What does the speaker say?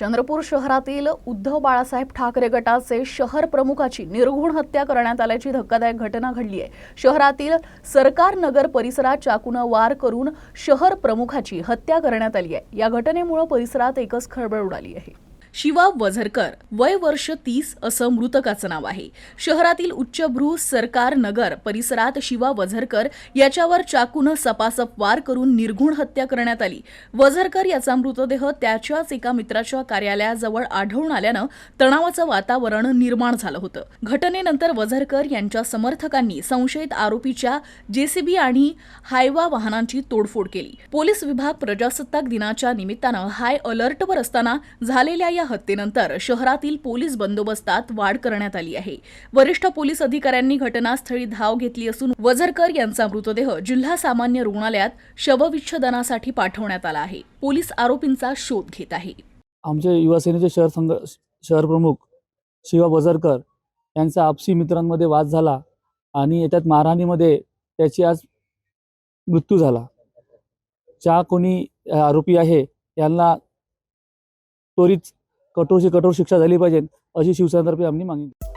चंद्रपूर शहरातील उद्धव बाळासाहेब ठाकरे गटाचे शहर प्रमुखाची निर्घुण हत्या करण्यात आल्याची धक्कादायक घटना घडली आहे. शहरातील सरकार नगर परिसरात चाकूनं वार करून शहर प्रमुखाची हत्या करण्यात आली आहे. या घटनेमुळे परिसरात एकच खळबळ उडाली आहे. शिवा वझरकर वय वर्ष तीस असं मृतकाचं नाव आहे. शहरातील उच्चभ्रू सरकार नगर परिसरात शिवा वझरकर याच्यावर चाकून सपासप वार करून निर्घुण हत्या करण्यात आली. वझरकर याचा मृतदेह त्याच्याच एका मित्राच्या कार्यालयाजवळ आढळून आल्यानं तणावाचं वातावरण निर्माण झालं होतं. घटनेनंतर वझरकर यांच्या समर्थकांनी संशयित आरोपीच्या जेसीबी आणि हायवा वाहनांची तोडफोड केली. पोलीस विभाग प्रजासत्ताक दिनाच्या निमित्तानं हाय अलर्टवर असताना झालेल्या या हत्येनंतर शहरातील पोलीस बंदोबस्तात वाढ करण्यात आली आहे. वरिष्ठ पोलीस अधिकाऱ्यांनी घटनास्थळी धाव घेतली असून वजरकर यांचा मृतदेह जिल्हा सामान्य रुग्णालयात शवविच्छेदनासाठी पाठवण्यात आला आहे. पोलीस आरोपींचा शोध घेत आहे. आमचे युवासेनेचे शहर संघ शहर प्रमुख शिवा वजरकर यांचा आपसी मित्रांमध्ये वाद झाला आणि याच्यात मारहाणीमध्ये त्याची आज मृत्यू झाला. ज्या कोणी आरोपी आहे यांना त्वरित कठोरची कठोर शिक्षा झाली पाहिजे अशी शिवसेनेतर्फे आम्ही मागणी